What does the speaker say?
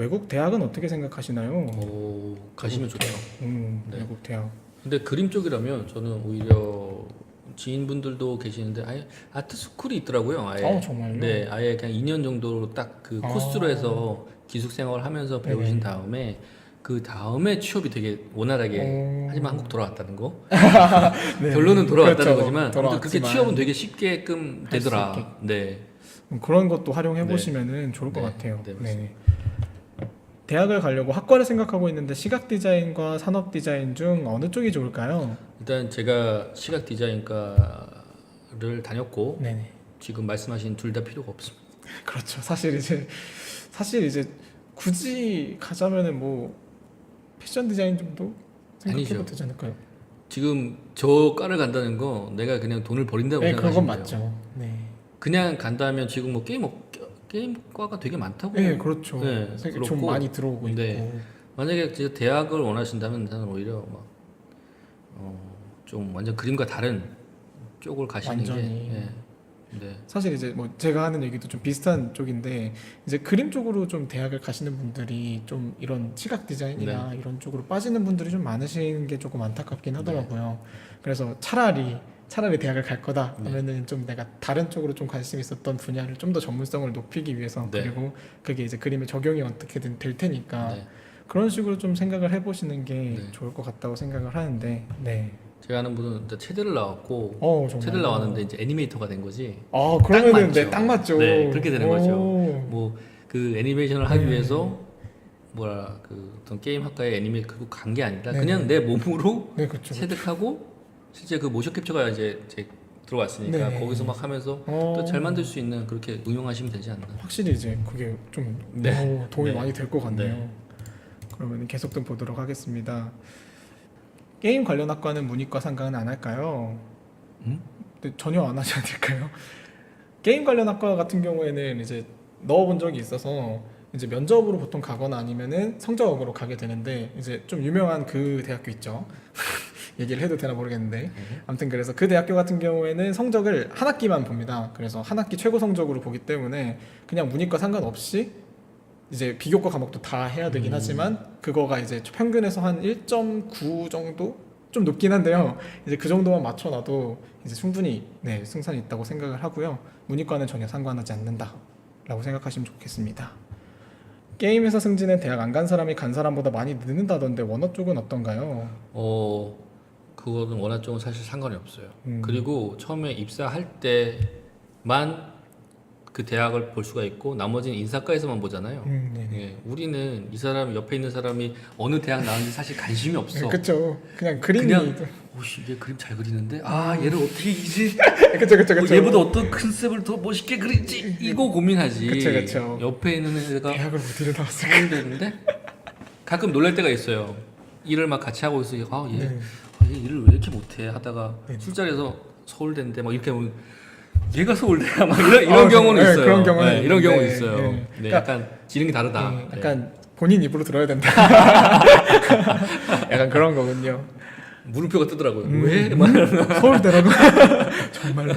외국 대학은 어떻게 생각하시나요? 오, 가시면 좋죠. 음, 네. 외국 대학. 근데 그림 쪽이라면 저는 오히려 지인분들도 계시는데 아예 아트 스쿨이 있더라고요. 아예. 어, 정말요? 네, 아예 그냥 2년 정도 딱그 아. 코스로 해서 기숙 생활을 하면서 배우신 네네. 다음에 그 다음에 취업이 되게 원활하게 오. 하지만 한국 돌아왔다는 거. 네. 결론은 돌아왔다는 그렇죠. 거지만 그렇게 취업은 되게 쉽게끔 되더라. 네. 음, 그런 것도 활용해 네. 보시면은 좋을 것 네. 같아요. 네, 네. 대학을 가려고 학과를 생각하고 있는데 시각 디자인과 산업 디자인 중 어느 쪽이 좋을까요? 일단 제가 시각 디자인과를 다녔고 네네. 지금 말씀하신 둘 다 필요가 없습니다. 그렇죠. 사실 이제 사실 이제 굳이 가자면은 뭐 패션 디자인 정도 생각해도 아니죠. 되지 않을까요? 지금 저 과를 간다는 거 내가 그냥 돈을 버린다고 네, 그건 생각하시면 돼요. 맞죠. 네. 그냥 간다면 지금 뭐 게임 업, 게임과가 되게 많다고. 네, 그렇죠. 네, 좀 그렇고, 많이 들어오고 있고. 네. 만약에 진짜 대학을 원하신다면 나는 오히려 막, 어, 좀 완전 그림과 다른 쪽을 가시는 완전히. 게. 예. 네. 사실 이제 뭐 제가 하는 얘기도 좀 비슷한 쪽인데 이제 그림 쪽으로 좀 대학을 가시는 분들이 좀 이런 시각 디자인이나 이런 쪽으로 빠지는 분들이 좀 많으신 게 조금 안타깝긴 하더라고요. 그래서 차라리 차라리 대학을 갈 거다 네. 하면은 좀 내가 다른 쪽으로 좀 관심 있었던 분야를 좀 더 전문성을 높이기 위해서 네. 그리고 그게 이제 그림에 적용이 어떻게든 될 테니까 네. 그런 식으로 좀 생각을 해보시는 게 네. 좋을 것 같다고 생각을 하는데 네. 제가 아는 분은 이제 체대를 나왔고 어 정말. 체대를 나왔는데 이제 애니메이터가 된 거지. 아 그러면은. 네, 딱 맞죠. 네, 그렇게 되는 거죠. 오. 뭐그 애니메이션을 하기 네. 위해서 뭐라 그 어떤 게임 학과에 애니메 그거 간 게 아니라 네. 그냥 내 몸으로 네 그렇죠. 체득하고 실제 그 모션 캡처가 이제, 이제 들어왔으니까 네. 거기서 막 하면서 어. 또 잘 만들 수 있는 그렇게 응용하시면 되지 않나. 확실히 이제 그게 좀 네. 오, 도움이 네. 많이 될 것 같네요. 네. 그러면 계속 좀 보도록 하겠습니다. 게임 관련 학과는 문이과 상관은 안 할까요? 음? 근데 전혀 안 하지 않을까요? 게임 관련 학과 같은 경우에는 이제 넣어본 적이 있어서 이제 면접으로 보통 가거나 아니면은 성적으로 가게 되는데 이제 좀 유명한 그 대학교 있죠. 얘기를 해도 되나 모르겠는데 아무튼 그래서 그 대학교 같은 경우에는 성적을 한 학기만 봅니다. 그래서 한 학기 최고 성적으로 보기 때문에 그냥 문이과 상관없이 이제 비교과 과목도 다 해야 되긴 음. 하지만 그거가 이제 평균에서 한 1.9 정도 좀 높긴 한데요. 이제 그 정도만 맞춰놔도 이제 충분히 네, 승산이 있다고 생각을 하고요. 문이과는 전혀 상관하지 않는다라고 생각하시면 좋겠습니다. 게임에서 승진은 대학 안 간 사람이 간 사람보다 많이 늦는다던데 원어 쪽은 어떤가요? 어 그거는 원화 쪽은 사실 상관이 없어요. 음. 그리고 처음에 입사할 때만 그 대학을 볼 수가 있고 나머지는 인사과에서만 보잖아요. 음, 네. 예, 우리는 이 사람 옆에 있는 사람이 어느 대학 나왔는지 사실 관심이 없어. 그렇죠. 그냥 그림이 그냥 오씨 얘 그림 잘 그리는데 아 얘를 어떻게 이기지? 그렇죠, 그렇죠, 뭐 그렇죠. 얘보다 어떤 컨셉을 더 멋있게 그릴지 이거 고민하지. 그쵸, 그쵸. 옆에 있는 애가 대학을 어디를 나왔어? 서울대인데 가끔 놀랄 때가 있어요. 일을 막 같이 하고 있으니 아얘 네. 아, 얘 일을 왜 이렇게 못해 하다가 네. 술자리에서 서울대인데 막 이렇게 하면 얘가 서울대야 막 이런, 이런 아, 경우는 네, 있어요. 그런 경우는 네, 이런 경우 네, 있어요. 네. 네, 그러니까- 약간 지능이 다르다. 네, 네. 약간 본인 입으로 들어야 된다. 약간 그런 거군요. 물음표가 뜨더라고요. 음. 왜? 막 서울대라고? 정말로?